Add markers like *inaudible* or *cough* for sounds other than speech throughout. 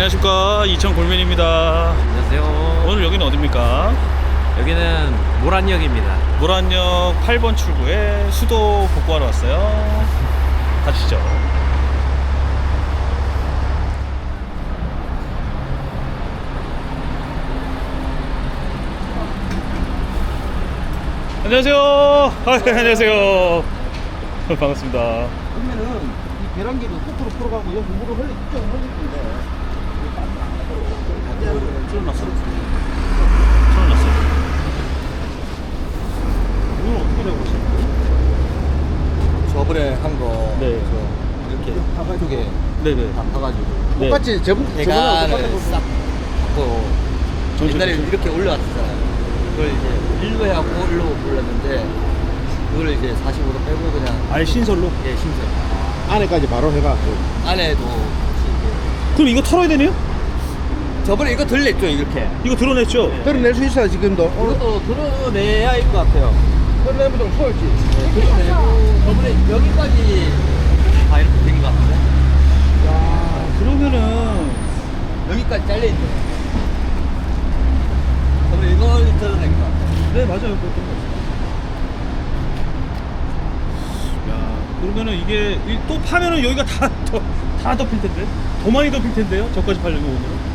안녕하십니까 이천 골면입니다. 안녕하세요. 오늘 여기는 어디입니까? 여기는 모란역입니다. 모란역 8번 출구에 수도 복구하러 왔어요. *laughs* 가시죠. 안녕하세요. 아, 네, 안녕하세요. 반갑습니다. 그러면은 이 계란기를 거꾸로 풀어가고 여기 물을 흘리 흘릴 건데 처음 났어. 처음 났어. 이건 어떻게 되고 있어요? 저번에 한 거 네. 이렇게 파가지고 네네. 다 파가지고 네. 똑같이 저번 똑같은 싹 받고 저, 옛날에 저, 저. 이렇게 올려왔었잖아요. 그걸 이제 일로 해갖고 일로 올렸는데 그걸 이제 45도 빼고 그냥 아예 신설로? 예 신선 안에까지 바로 해가 안에도 그럼 이거 털어야 되네요? 저번에 이거 들렸죠 이렇게 이거 드러냈죠? 네. 드러낼 수 있어요 지금도 오늘 이것도 드러내야 할 것 같아요. 드러내면 좀 소을지 드러내고 저번에 여기까지 다 이렇게 된 것 같은데 야, 그러면은 여기까지 잘려 있네. 저번에 이걸 드러낸 것 같아요. 네 맞아요 같아요. 야 그러면은 이게 이- 또 파면은 여기가 다, 더, 다 덮일 텐데 더 많이 덮일 텐데요 저까지 팔려면 오늘은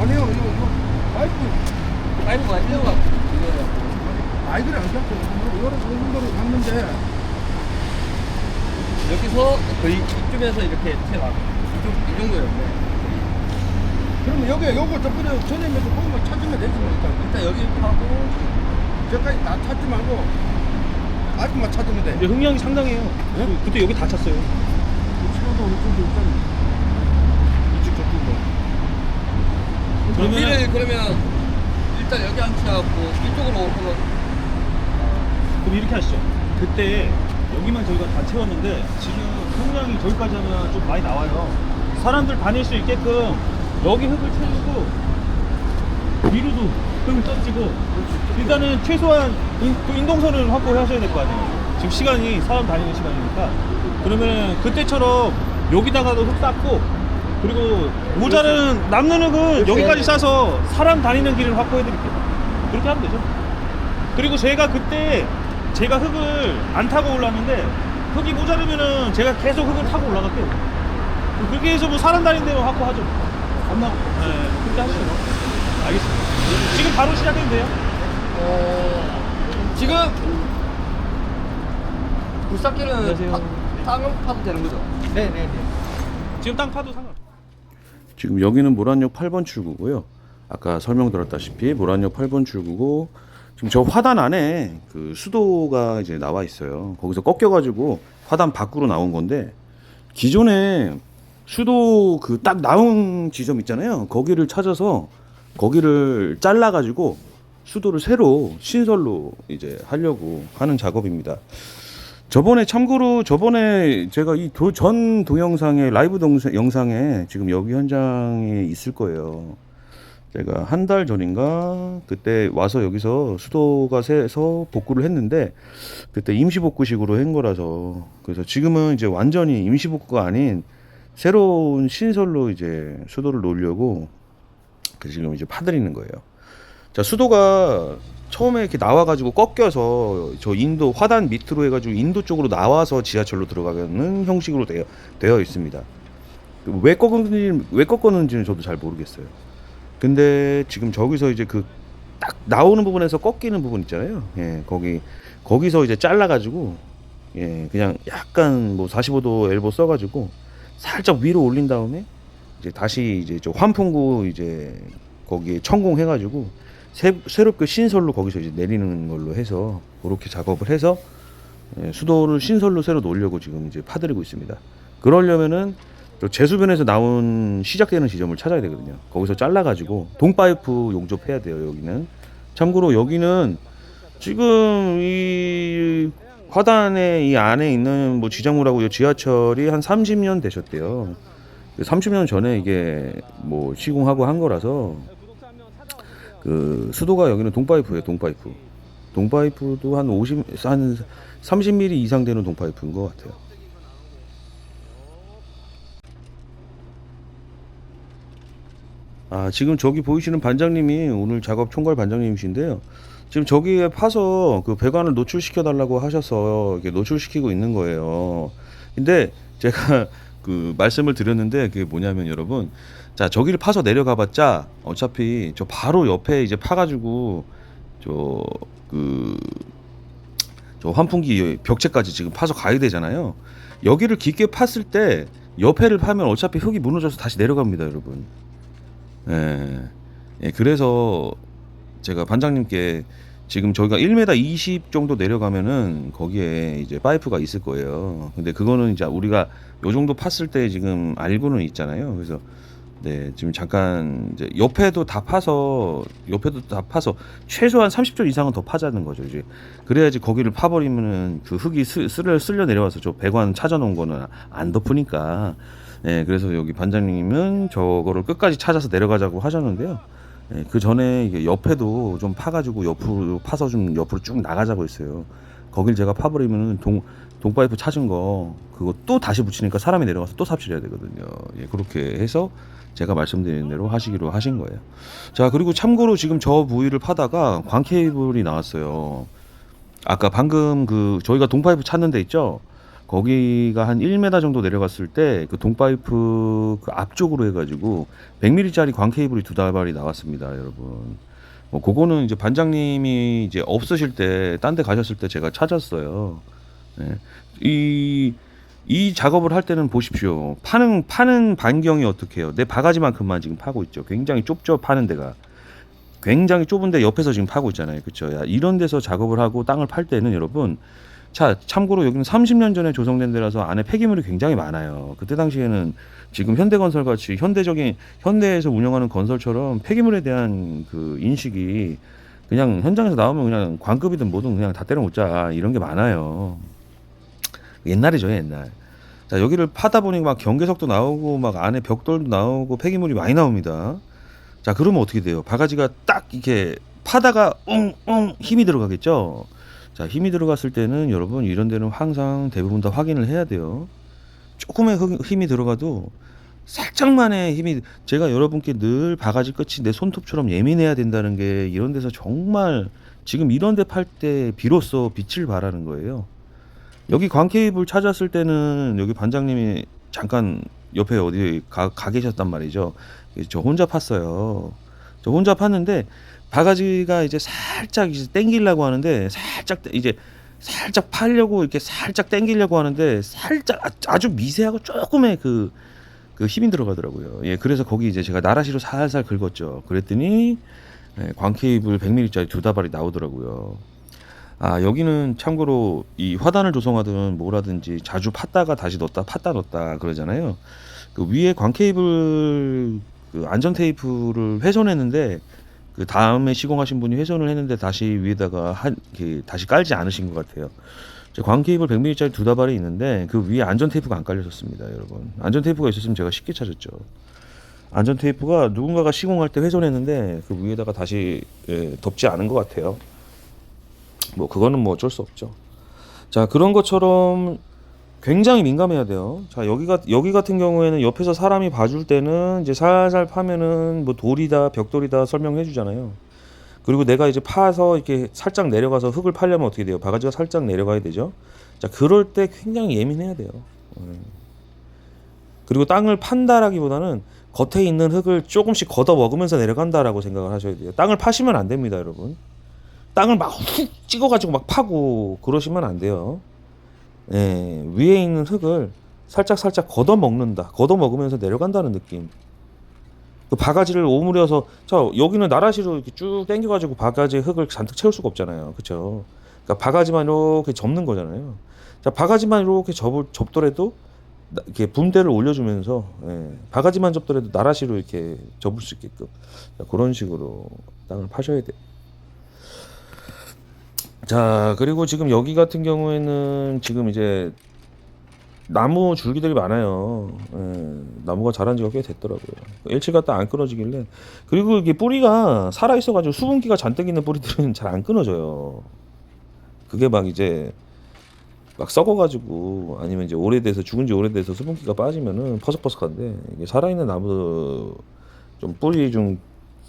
아니요 이거 이거 파이프 파이프가 일로가 이거 아이들이 안 잡고 이런 정도로 갔는데. 여기서 거의 이쯤에서 이렇게 튀어나가. 이쪽 이 정도였네. 그러면 여기 요거 저번에 전에면서 보면 찾으면 되지 뭐. 일단 일단 여기 하고. 저까지 다 찾지 말고 아이프만 찾으면 돼. 근데 흥량이 상당해요. 그- 그때 여기 다 찼어요. 차도 어느 정도 있잖아 이쪽 저쪽도 그러면은- 여기를 그러면 일단 여기 앉혀갖고 이쪽으로 오고 그럼 이렇게 하시죠. 그때 여기만 저희가 다 채웠는데 지금 흥량이 저기까지 하면 좀 많이 나와요. 사람들 다닐 수 있게끔 여기 흙을 채우고 위로도 흙을 던지고 일단은 최소한 인, 그 인동선을 확보하셔야 될 거 아니에요. 지금 시간이 사람 다니는 시간이니까. 그러면 그때처럼 여기다가도 흙 쌓고 그리고 모자른 남는 흙은 여기까지 싸서 사람 다니는 길을 확보해 드릴게요. 그렇게 하면 되죠. 그리고 제가 그때 제가 흙을 안 타고 올랐는데 흙이 모자르면은 제가 계속 흙을 타고 올라갈게요. 그렇게 해서 뭐 사람 다니는 데로 확보하죠. 안 나고. 네, 그렇게 하시죠. 알겠습니다. 지금 바로 시작해도 돼요? 어, 지금 굴삭기는 안녕하세요. 파도 되는 거죠? 네네네. 지금 땅 파도 상관 지금 여기는 모란역 8번 출구고요. 아까 설명드렸다시피 모란역 8번 출구고 지금 저 화단 안에 그 수도가 이제 나와 있어요. 거기서 꺾여가지고 화단 밖으로 나온 건데 기존에 수도 그 딱 나온 지점 있잖아요. 거기를 찾아서 거기를 잘라가지고 수도를 새로 신설로 이제 하려고 하는 작업입니다. 저번에 참고로 저번에 제가 이 전 동영상에 라이브 동세, 영상에 지금 여기 현장에 있을 거예요. 제가 한 달 전인가 그때 와서 여기서 수도가 새서 복구를 했는데 그때 임시 복구식으로 한 거라서 그래서 지금은 이제 완전히 임시 복구가 아닌 새로운 신설로 이제 수도를 놓으려고 그 지금 이제 파드리는 거예요. 자 수도가 처음에 이렇게 나와가지고 꺾여서 저 인도 화단 밑으로 해가지고 인도 쪽으로 나와서 지하철로 들어가는 형식으로 되어 되어 있습니다. 왜 꺾었는지 왜 꺾었는지는 저도 잘 모르겠어요. 근데 지금 저기서 이제 그 딱 나오는 부분에서 꺾이는 부분 있잖아요. 예, 거기 거기서 이제 잘라가지고 예, 그냥 약간 뭐 45도 엘보 써가지고 살짝 위로 올린 다음에 이제 다시 이제 저 환풍구 이제 거기에 천공해가지고 새, 새롭게 신설로 거기서 이제 내리는 걸로 해서 그렇게 작업을 해서 예, 수도를 신설로 새로 놓으려고 지금 이제 파드리고 있습니다. 그러려면은 저 제수변에서 나온 시작되는 지점을 찾아야 되거든요. 거기서 잘라가지고 동파이프 용접해야 돼요. 여기는 참고로 여기는 지금 이 화단의 이 안에 있는 뭐 지정물하고 이 지하철이 한 30년 되셨대요. 30년 전에 이게 뭐 시공하고 한 거라서 그 수도가 여기는 동파이프예요, 동파이프. 동파이프도 한 50, 한 30mm 이상 되는 동파이프인 것 같아요. 아, 지금 저기 보이시는 반장님이 오늘 작업 총괄 반장님이신데요. 지금 저기에 파서 그 배관을 노출시켜 달라고 하셔서 이렇게 노출시키고 있는 거예요. 근데 제가 *laughs* 그 말씀을 드렸는데 그게 뭐냐면 여러분, 자 저기를 파서 내려가 봤자 어차피 저 바로 옆에 이제 파가지고 저 그 저 환풍기 벽체까지 지금 파서 가야 되잖아요. 여기를 깊게 팠을 때 옆에를 파면 어차피 흙이 무너져서 다시 내려갑니다, 여러분. 예. 예, 그래서 제가 반장님께 지금 저희가 1m 20 정도 내려가면은 거기에 이제 파이프가 있을 거예요. 근데 그거는 이제 우리가 요 정도 팠을 때 지금 알고는 있잖아요. 그래서 네, 지금 잠깐 이제 옆에도 다 파서 옆에도 다 파서 최소한 30조 이상은 더 파자는 거죠. 이제 그래야지 거기를 파버리면은 그 흙이 스, 쓸려 쓸려 내려와서 저 배관 찾아놓은 거는 안 덮으니까. 예, 그래서 여기 반장님은 저거를 끝까지 찾아서 내려가자고 하셨는데요. 예, 그 전에 이게 옆에도 좀 파가지고 옆으로 파서 좀 옆으로 쭉 나가자고 했어요. 거길 제가 파버리면은 동 동파이프 찾은 거 그거 또 다시 붙이니까 사람이 내려가서 또 삽질해야 되거든요. 예, 그렇게 해서 제가 말씀드린 대로 하시기로 하신 거예요. 자, 그리고 참고로 지금 저 부위를 파다가 광 케이블이 나왔어요. 아까 방금 그 저희가 동파이프 찾는 데 있죠? 거기가 한 1m 정도 내려갔을 때 그 동파이프 그 앞쪽으로 해가지고 100mm짜리 광 케이블이 두 다발이 나왔습니다, 여러분. 뭐 그거는 이제 반장님이 이제 없으실 때, 딴 데 가셨을 때 제가 찾았어요. 네. 이, 이 작업을 할 때는 보십시오. 파는, 파는 반경이 어떻게 해요? 내 바가지만큼만 지금 파고 있죠. 굉장히 좁죠, 파는 데가. 굉장히 좁은데 옆에서 지금 파고 있잖아요. 그쵸? 야, 이런 데서 작업을 하고 땅을 팔 때는 여러분, 자, 참고로 여기는 30년 전에 조성된 데라서 안에 폐기물이 굉장히 많아요. 그때 당시에는 지금 현대건설 같이 현대적인 현대에서 운영하는 건설처럼 폐기물에 대한 그 인식이 그냥 현장에서 나오면 그냥 관급이든 뭐든 그냥 다 때려 묻자 이런 게 많아요. 옛날이죠, 옛날. 자, 여기를 파다 보니 막 경계석도 나오고 막 안에 벽돌도 나오고 폐기물이 많이 나옵니다. 자, 그러면 어떻게 돼요? 바가지가 딱 이렇게 파다가 웅웅 힘이 들어가겠죠? 자, 힘이 들어갔을 때는 여러분 이런 데는 항상 대부분 다 확인을 해야 돼요. 조금의 흙- 힘이 들어가도 살짝만의 힘이 제가 여러분께 늘 바가지 끝이 내 손톱처럼 예민해야 된다는 게 이런 데서 정말 지금 이런 데 팔 때 비로소 빛을 발하는 거예요. 여기 광 케이블 찾았을 때는 여기 반장님이 잠깐 옆에 어디 가, 가 계셨단 말이죠. 저 혼자 팠어요. 저 혼자 팠는데 바가지가 이제 살짝 이제 땡기려고 하는데 살짝 이제 살짝 팔려고 이렇게 살짝 땡기려고 하는데 살짝 아- 아주 미세하고 조금의 그, 그 힘이 들어가더라고요. 예, 그래서 거기 이제 제가 나라시로 살살 긁었죠. 그랬더니 예, 광 케이블 100mm짜리 두 다발이 나오더라고요. 아 여기는 참고로 이 화단을 조성하든 뭐라든지 자주 팠다가 다시 넣었다 팠다 넣었다 그러잖아요. 그 위에 광 케이블 그 안전 테이프를 훼손했는데 그 다음에 시공하신 분이 훼손을 했는데 다시 위에다가 한 이렇게 다시 깔지 않으신 것 같아요. 저광 케이블 100mm짜리 두 다발이 있는데 그 위에 안전 테이프가 안 깔려졌습니다, 여러분. 안전 테이프가 있었으면 제가 쉽게 찾았죠. 안전 테이프가 누군가가 시공할 때 훼손했는데 그 위에다가 다시 예, 덮지 않은 것 같아요. 뭐 그거는 뭐 어쩔 수 없죠. 자 그런 것처럼 굉장히 민감해야 돼요. 자 여기가 여기 같은 경우에는 옆에서 사람이 봐줄 때는 이제 살살 파면은 뭐 돌이다 벽돌이다 설명해 주잖아요. 그리고 내가 이제 파서 이렇게 살짝 내려가서 흙을 팔려면 어떻게 돼요? 바가지가 살짝 내려가야 되죠. 자 그럴 때 굉장히 예민해야 돼요. 음. 그리고 땅을 판다라기보다는 겉에 있는 흙을 조금씩 걷어 먹으면서 내려간다라고 생각을 하셔야 돼요. 땅을 파시면 안 됩니다, 여러분. 땅을 막 훅 찍어가지고 막 파고 그러시면 안 돼요. 예, 위에 있는 흙을 살짝 살짝 걷어 먹는다. 걷어 먹으면서 내려간다는 느낌. 그 바가지를 오므려서 자 여기는 나라시로 이렇게 쭉 당겨가지고 바가지에 흙을 잔뜩 채울 수가 없잖아요. 그렇죠? 그러니까 바가지만 이렇게 접는 거잖아요. 자 바가지만 이렇게 접 접더라도 나- 이렇게 붐대를 올려주면서 예, 바가지만 접더라도 나라시로 이렇게 접을 수 있게끔 자, 그런 식으로 땅을 파셔야 돼요. 자 그리고 지금 여기 같은 경우에는 지금 이제 나무 줄기들이 많아요. 예, 나무가 자란 지가 꽤 됐더라고요. 일치가 딱안 끊어지길래 그리고 이게 뿌리가 살아 있어가지고 수분기가 잔뜩 있는 뿌리들은 잘 안 끊어져요. 그게 막 이제 막 썩어가지고 아니면 이제 오래돼서 죽은 지 오래돼서 수분기가 빠지면은 퍼석퍼석한데 이게 살아있는 나무 좀 뿌리 좀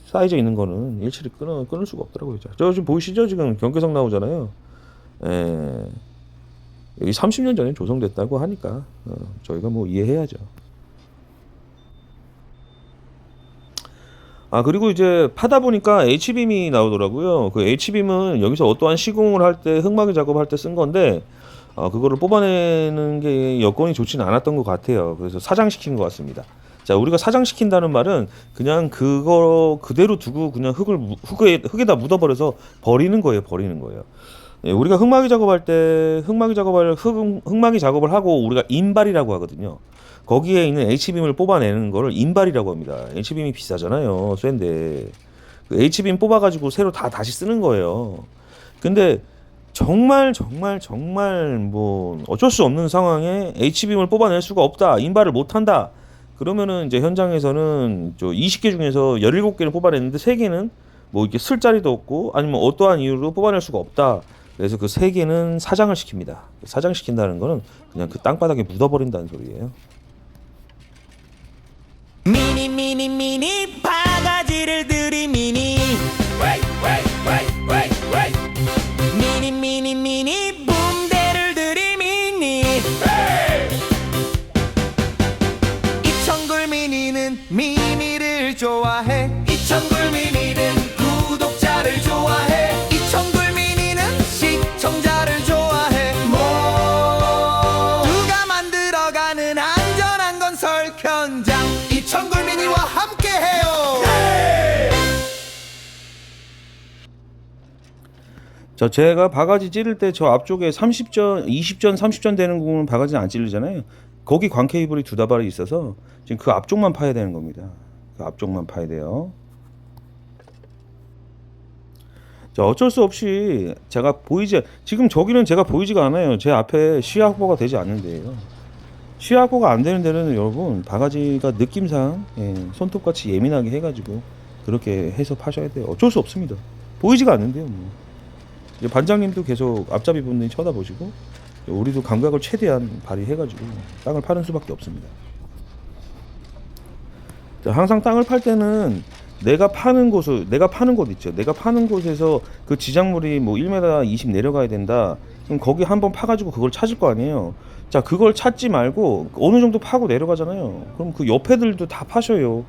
쌓여져 있는 거는 일치를 끊어 끊을 수가 없더라고요. 자, 저 지금 보이시죠? 지금 경계석 나오잖아요. 예. 여기 30년 전에 조성됐다고 하니까 어, 저희가 뭐 이해해야죠. 아 그리고 이제 파다 보니까 H빔이 나오더라고요. 그 H빔은 여기서 어떠한 시공을 할때 흙막이 작업할 때 쓴 건데 어, 그거를 뽑아내는 게 여건이 좋지는 않았던 것 같아요. 그래서 사장시킨 것 같습니다. 자 우리가 사장시킨다는 말은 그냥 그거 그대로 두고 그냥 흙을 무- 흙에 흙에다 묻어버려서 버리는 거예요. 버리는 거예요. 예, 우리가 흙막이 작업할 때 흙막이 작업을 흙, 흙막이 작업을 하고 우리가 인발이라고 하거든요. 거기에 있는 H빔을 뽑아내는 거를 인발이라고 합니다. H빔이 비싸잖아요. 쇠인데 그 H빔 뽑아가지고 새로 다 다시 쓰는 거예요. 근데 정말 정말 정말 뭐 어쩔 수 없는 상황에 H빔을 뽑아낼 수가 없다. 인발을 못 한다. 그러면은 이제 현장에서는 저 20개 중에서 17개를 뽑아냈는데 3개는 뭐 이렇게 쓸 자리도 없고 아니면 어떠한 이유로 뽑아낼 수가 없다. 그래서 그 3개는 사장을 시킵니다. 사장 시킨다는 거는 그냥 그 땅바닥에 묻어버린다는 소리예요. 미니 미니 미니 자, 제가 바가지 찌를 때 저 앞쪽에 30전, 20전, 30전 되는 부분은 바가지는 안 찌르잖아요. 거기 광 케이블이 두 다발이 있어서 지금 그 앞쪽만 파야 되는 겁니다. 그 앞쪽만 파야 돼요. 자, 어쩔 수 없이 제가 보이지 지금 저기는 제가 보이지가 않아요. 제 앞에 시야 확보가 되지 않는데요. 시야 확보가 안 되는 데는 여러분 바가지가 느낌상 예, 손톱같이 예민하게 해가지고 그렇게 해서 파셔야 돼요. 어쩔 수 없습니다. 보이지가 않는데요. 뭐. 반장님도 계속 앞잡이 분들이 쳐다보시고 우리도 감각을 최대한 발휘해가지고 땅을 파는 수밖에 없습니다. 자, 항상 땅을 팔 때는 내가 파는 곳을 내가 파는 곳 있죠. 내가 파는 곳에서 그 지작물이 뭐 1m 20 내려가야 된다. 그럼 거기 한번 파가지고 그걸 찾을 거 아니에요. 자, 그걸 찾지 말고 어느 정도 파고 내려가잖아요. 그럼 그 옆에들도 다 파셔요.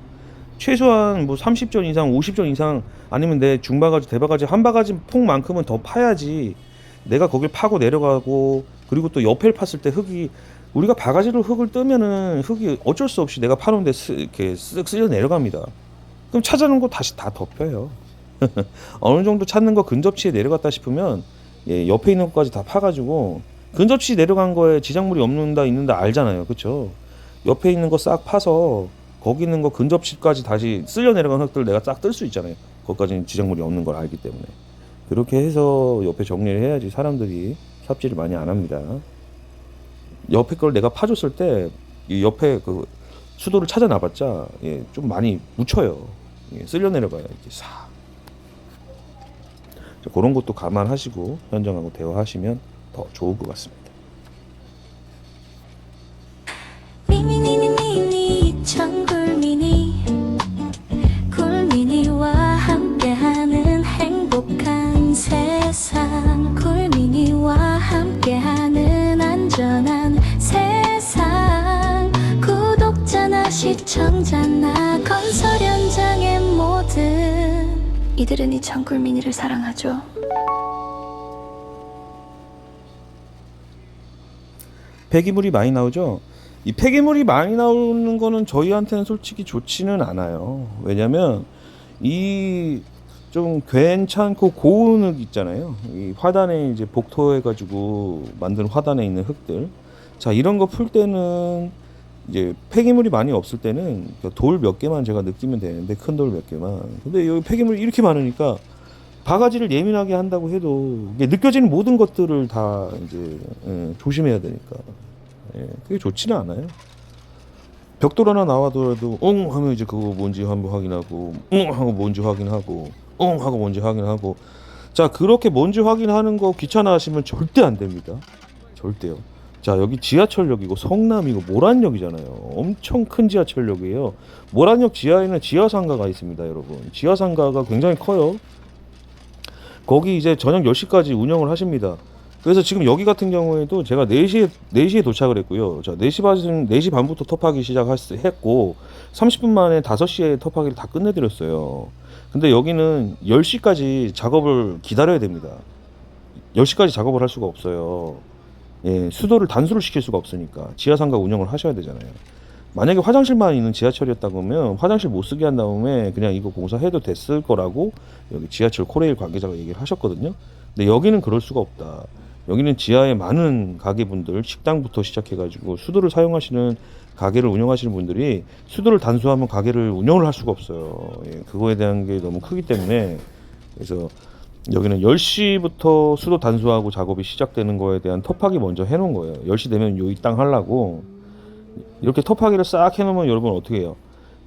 최소한 뭐 30전 이상, 50전 이상 아니면 내 중바가지, 대바가지 한 바가지 폭만큼은 더 파야지. 내가 거길 파고 내려가고 그리고 또 옆을 팠을 때 흙이 우리가 바가지로 흙을 뜨면은 흙이 어쩔 수 없이 내가 스, 이렇게 쓱 쓸려 내려갑니다. 그럼 찾아놓은 거 다시 다 덮여요. *laughs* 어느 정도 찾는 거 근접치에 내려갔다 싶으면 예, 옆에 있는 것까지 다 파가지고 근접치 내려간 거에 지작물이 없는다 있는다 알잖아요, 그렇죠? 옆에 있는 거 싹 파서 거기 있는 거 근접치까지 다시 쓸려 내려간 흙들 내가 싹 뜰 수 있잖아요. 거기까지는 지작물이 없는 걸 알기 때문에 그렇게 해서 옆에 정리를 해야지 사람들이 삽질을 많이 안 합니다. 옆에 걸 내가 파줬을 때 이 옆에 그 수도를 찾아 나봤자 예, 좀 많이 묻혀요. 예, 쓸려 내려가요. 이렇게 싹. 자, 그런 것도 감안하시고 현장하고 대화하시면 더 좋을 것 같습니다. 시청자나 건설 현장의 모든 이들은 이 천굴미니를 사랑하죠. 폐기물이 많이 나오죠. 이 폐기물이 많이 나오는 거는 저희한테는 솔직히 좋지는 않아요. 왜냐면 이 좀 괜찮고 고운 흙 있잖아요. 이 화단에 이제 복토해 가지고 만든 화단에 있는 흙들. 자, 이런 거 풀 때는 이제 폐기물이 많이 없을 때는 돌 몇 개만 제가 느끼면 되는데 큰 돌 몇 개만. 근데 여기 폐기물이 이렇게 많으니까 바가지를 예민하게 한다고 해도 느껴지는 모든 것들을 다 이제 예, 조심해야 되니까 예, 그게 좋지는 않아요. 벽돌 하나 나와더라도 응 하면 이제 그거 뭔지 한번 확인하고 응 하고 뭔지 확인하고 응 하고 뭔지 확인하고 자 그렇게 뭔지 확인하는 거 귀찮아 하시면 절대 안 됩니다. 절대요. 자 여기 지하철역이고 성남이고 모란역이잖아요. 엄청 큰 지하철역이에요. 모란역 지하에는 지하상가가 있습니다, 여러분. 지하상가가 굉장히 커요. 거기 이제 저녁 10시까지 운영을 하십니다. 그래서 지금 여기 같은 경우에도 제가 4시에 4시에 도착을 했고요. 자, 4시 반 4시 반부터 터파기 시작했고 30분 만에 5시에 터파기를 다 끝내 드렸어요. 근데 여기는 10시까지 작업을 기다려야 됩니다. 10시까지 작업을 할 수가 없어요. 예, 수도를 단수를 시킬 수가 없으니까 지하상가 운영을 하셔야 되잖아요. 만약에 화장실만 있는 지하철이었다 그러면 화장실 못 쓰게 한 다음에 그냥 이거 공사해도 됐을 거라고 여기 지하철 코레일 관계자가 얘기를 하셨거든요. 근데 여기는 그럴 수가 없다. 여기는 지하에 많은 가게분들 식당부터 시작해가지고 수도를 사용하시는 가게를 운영하시는 분들이 수도를 단수하면 가게를 운영을 할 수가 없어요. 예, 그거에 대한 게 너무 크기 때문에 그래서 여기는 10시부터 수도 단수하고 작업이 시작되는 거에 대한 터파기 먼저 해놓은 거예요. 10시 되면 요 이 땅 하려고 이렇게 터파기를 싹 해놓으면 여러분 어떻게 해요?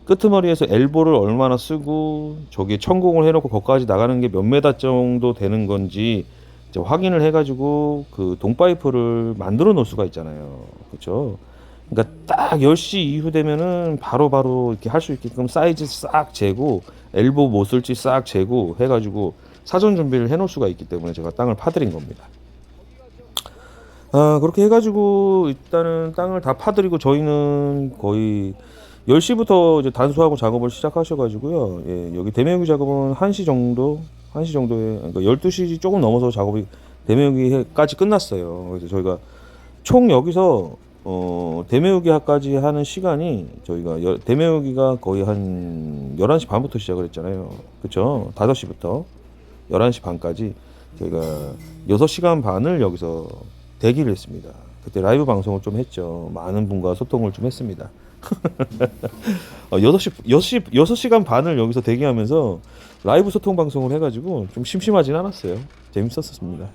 끄트머리에서 엘보를 얼마나 쓰고 저기 천공을 해놓고 거기까지 나가는 게 몇 메다 정도 되는 건지 이제 확인을 해가지고 그 동파이프를 만들어 놓을 수가 있잖아요. 그렇죠? 그러니까 딱 10시 이후 되면은 바로바로 이렇게 할 수 있게끔 사이즈 싹 재고 엘보 못 쓸지 싹 재고 해가지고 사전 준비를 해놓을 수가 있기 때문에 제가 땅을 파드린 겁니다. 아 그렇게 해가지고 일단은 땅을 다 파드리고 저희는 거의 10시부터 이제 단수하고 작업을 시작하셔가지고요. 예, 여기 대매우기 작업은 1시 정도, 1시 정도에, 그러니까 12시 조금 넘어서 작업이 대매우기까지 끝났어요. 그래서 저희가 총 여기서 어, 대매우기까지 하는 시간이 저희가 여, 대매우기가 거의 한 11시 반부터 시작을 했잖아요. 그쵸? 5시부터 11시 반까지 저희가 6시간 반을 여기서 대기를 했습니다. 그때 라이브 방송을 좀 했죠. 많은 분과 소통을 좀 했습니다. *laughs* 어, 6시, 6시, 6시간 반을 여기서 대기하면서 라이브 소통 방송을 해가지고 좀 심심하진 않았어요. 재밌었습니다.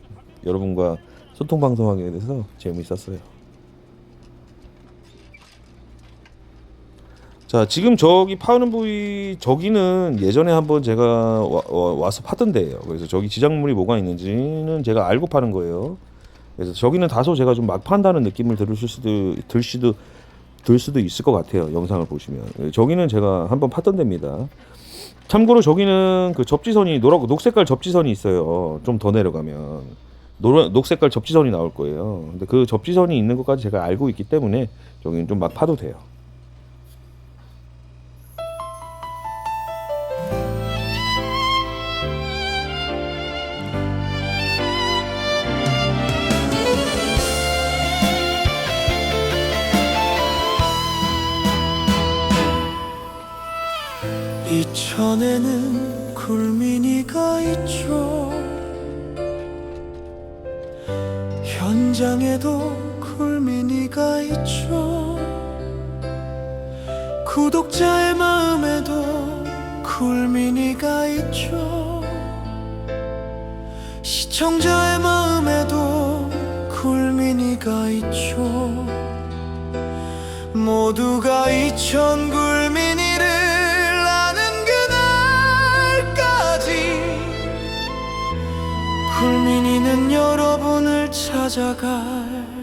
여러분과 소통 방송하게 돼서 재밌었어요. 자, 지금 저기 파는 부위, 저기는 예전에 한번 제가 와, 서 파던 데예요. 그래서 저기 지작물이 뭐가 있는지는 제가 알고 파는 거예요. 그래서 저기는 다소 제가 좀 막 판다는 느낌을 들으실 수도, 들 수도, 들 수도 있을 것 같아요. 영상을 보시면. 예, 저기는 제가 한번 팠던 데입니다. 참고로 저기는 그 접지선이 노랗고 녹색깔 접지선이 있어요. 좀 더 내려가면 노란 녹색깔 접지선이 나올 거예요. 근데 그 접지선이 있는 것까지 제가 알고 있기 때문에 저기는 좀 막 파도 돼요. 구독자의 마음에도 굴민이가 있죠. 시청자의 마음에도 굴민이가 있죠. 모두가 이천 굴민이를 아는 그날까지 굴민이는 여러분을 찾아갈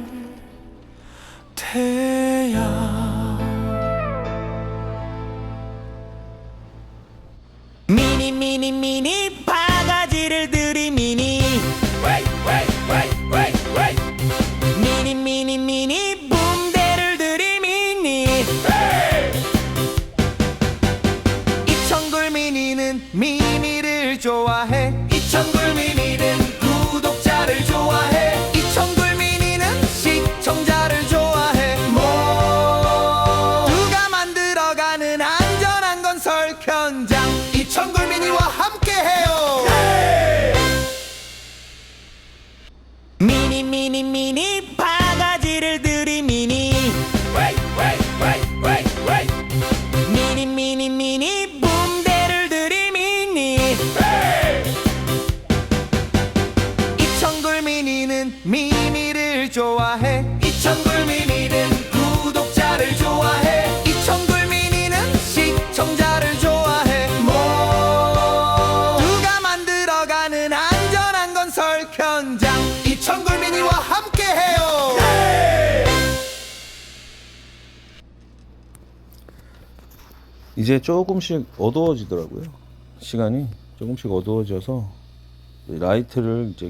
이제 조금씩 어두워지더라고요. 시간이 조금씩 어두워져서 라이트를 이제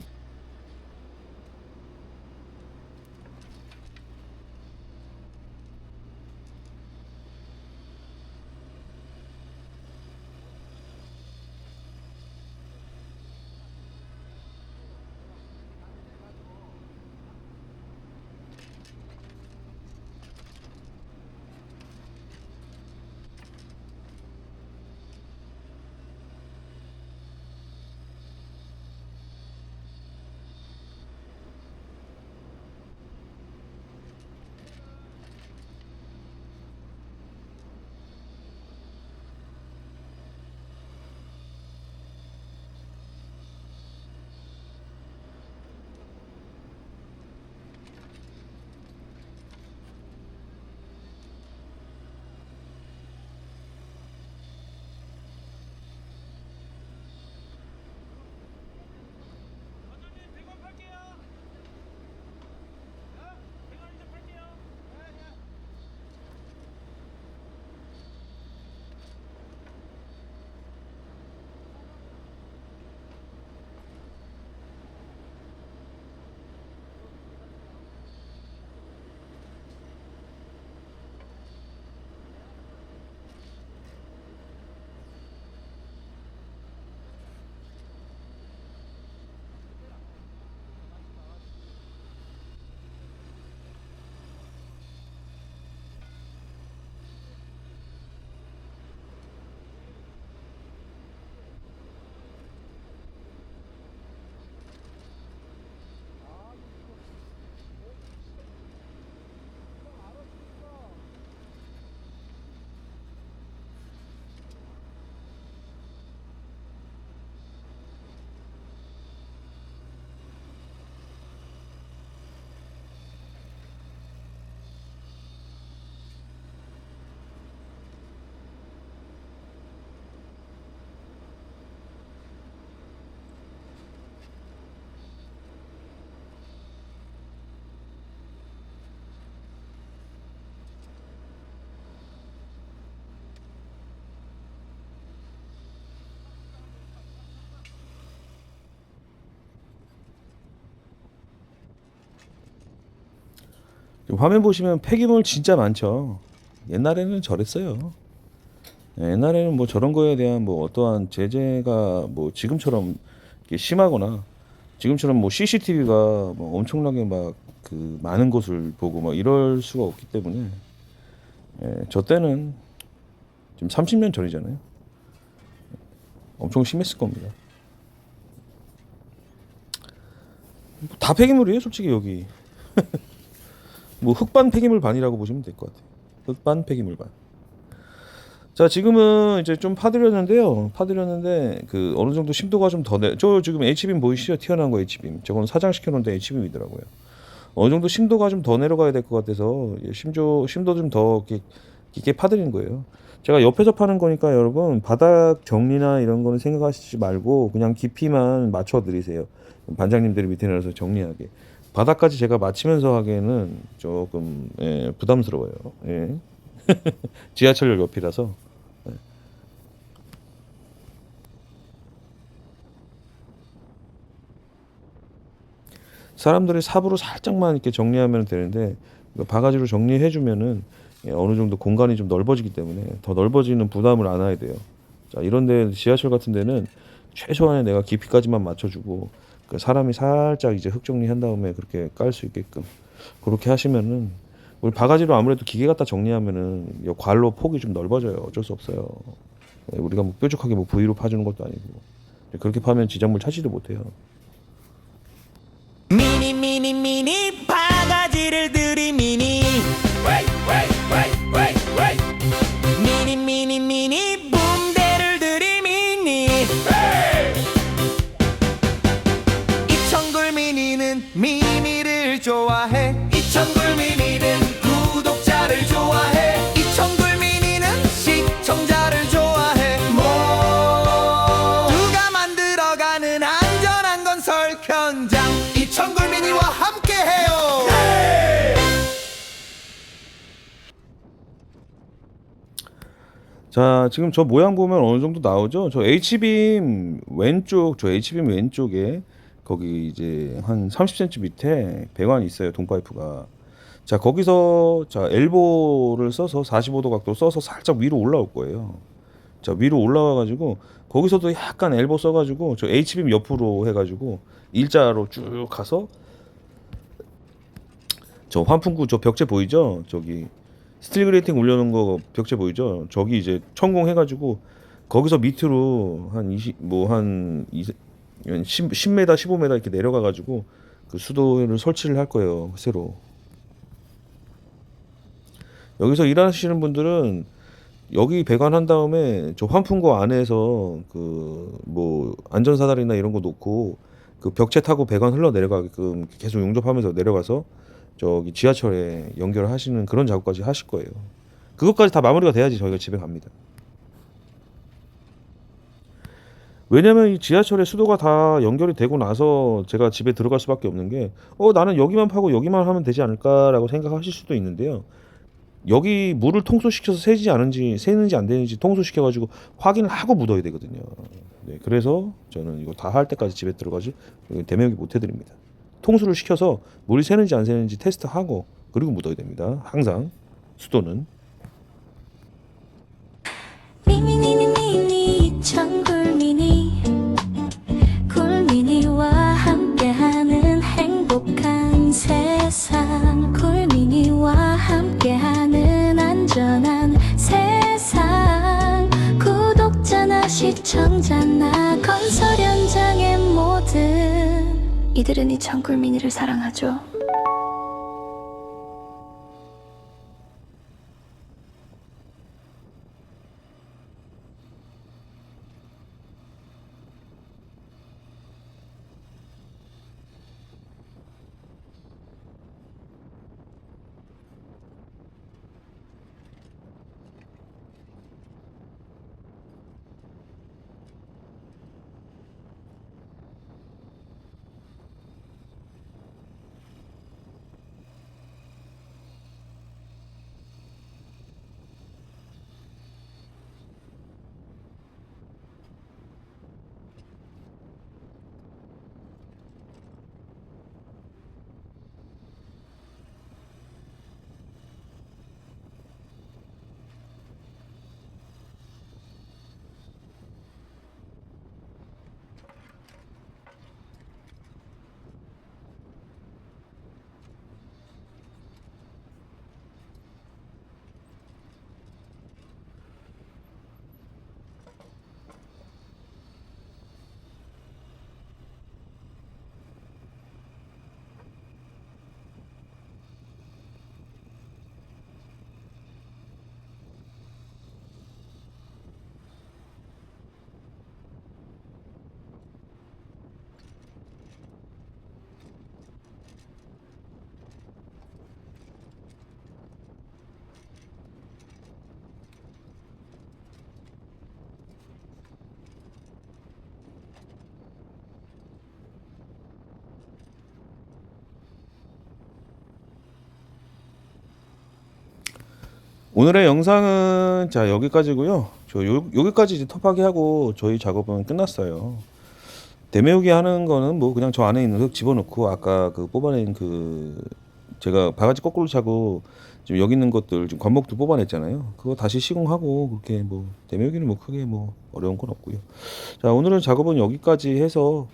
화면 보시면 폐기물 진짜 많죠. 옛날에는 저랬어요. 예, 옛날에는 뭐 저런 거에 대한 뭐 어떠한 제재가 뭐 지금처럼 심하거나 지금처럼 뭐 CCTV가 뭐 엄청나게 막 그 많은 곳을 보고 막 이럴 수가 없기 때문에 예, 저 때는 지금 30년 전이잖아요. 엄청 심했을 겁니다. 다 폐기물이에요, 솔직히 여기. *laughs* 뭐 흑반 폐기물 반이라고 보시면 될 것 같아요. 흑반 폐기물 반. 자 지금은 이제 좀 파드렸는데요. 파드렸는데 그 어느 정도 심도가 좀 더 내. 저 지금 H빔 보이시죠? 튀어나온 거 H빔. 저건 사장시켜 놓은데 H빔이더라고요. 어느 정도 심도가 좀 더 내려가야 될 것 같아서 예, 심조 심도 좀 더 깊게 파드리는 거예요. 제가 옆에서 파는 거니까 여러분 바닥 정리나 이런 거는 생각하시지 말고 그냥 깊이만 맞춰 드리세요. 반장님들이 밑에 내려서 정리하게. 바닥까지 제가 맞추면서 하기에는 조금 예, 부담스러워요. 예. *laughs* 지하철역 옆이라서. 예. 사람들이 삽으로 살짝만 이렇게 정리하면 되는데 바가지로 정리해 주면은 예, 어느 정도 공간이 좀 넓어지기 때문에 더 넓어지는 부담을 안아야 돼요. 자 이런 데 지하철 같은 데는 최소한의 내가 깊이까지만 맞춰주고 그 사람이 살짝 이제 흙 정리한 다음에 그렇게 깔 수 있게끔 그렇게 하시면은 우리 바가지로 아무래도 기계 갖다 정리하면은 이 관로 폭이 좀 넓어져요. 어쩔 수 없어요. 예, 우리가 뭐 뾰족하게 뭐 V로 파주는 것도 아니고 그렇게 파면 지작물 찾지도 못해요. 미니 미니 미니 자, 지금 저 모양 보면 어느 정도 나오죠? 저 H빔 왼쪽, 저 H빔 왼쪽에 거기 이제 한 30cm 밑에 배관이 있어요. 동파이프가. 자, 거기서 자, 엘보를 써서 45도 각도 써서 살짝 위로 올라올 거예요. 자, 위로 올라와 가지고 거기서도 약간 엘보 써 가지고 저 H빔 옆으로 해 가지고 일자로 쭉 가서 저 환풍구 저 벽체 보이죠? 저기 스틸 그레이팅 올려놓은 거 벽체 보이죠? 저기 이제 천공해가지고 거기서 밑으로 한 20, 뭐한 10, 10m, 15m 이렇게 내려가가지고 그 수도를 설치를 할 거예요. 새로. 여기서 일하시는 분들은 여기 배관한 다음에 저 환풍구 안에서 그 뭐 안전사다리나 이런 거 놓고 그 벽체 타고 배관 흘러 내려가게끔 계속 용접하면서 내려가서 저기 지하철에 연결하시는 그런 작업까지 하실 거예요. 그것까지 다 마무리가 돼야지 저희가 집에 갑니다. 왜냐면 이 지하철에 수도가 다 연결이 되고 나서 제가 집에 들어갈 수밖에 없는 게, 어, 나는 여기만 파고 여기만 하면 되지 않을까라고 생각하실 수도 있는데요. 여기 물을 통수시켜서 새지 않은지, 새는지 안 되는지 통수시켜가지고 확인을 하고 묻어야 되거든요. 네, 그래서 저는 이거 다 할 때까지 집에 들어가지 대명이 못 해드립니다. 통수를 시켜서 물이 새는지 안 새는지 테스트하고 그리고 묻어야 됩니다. 항상 수도는. 시청자나 건설 모든 이들은 이 천굴미니를 사랑하죠 오늘의 영상은 자 여기까지고요. 저 요, 여기까지 이제 터파기 하고 저희 작업은 끝났어요. 대매우기 하는 거는 뭐 그냥 저 안에 있는 흙 집어넣고 아까 그 뽑아낸 그 제가 바가지 거꾸로 차고 지금 여기 있는 것들 지금 관목도 뽑아냈잖아요. 그거 다시 시공하고 그렇게 뭐 대매우기는 뭐 크게 뭐 어려운 건 없고요. 자 오늘은 작업은 여기까지 해서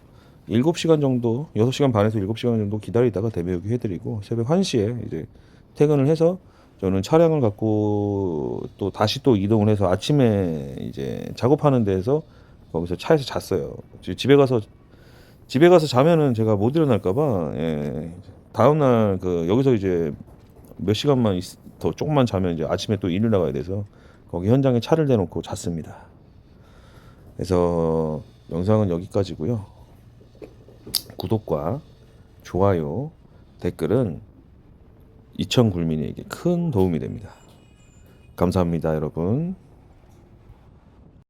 7시간 정도 6시간 반에서 7시간 정도 기다리다가 대매우기 해드리고 새벽 1시에 이제 퇴근을 해서 저는 차량을 갖고 또 다시 또 이동을 해서 아침에 이제 작업하는 데서 거기서 차에서 잤어요. 지- 집에 가서 집에 가서 자면은 제가 못 일어날까봐 예. 다음 날 그 여기서 이제 몇 시간만 있- 더 조금만 자면 이제 아침에 또 일을 나가야 돼서 거기 현장에 차를 대놓고 잤습니다. 그래서 영상은 여기까지고요. 구독과 좋아요, 댓글은 이천 굴민이에게 큰 도움이 됩니다. 감사합니다, 여러분.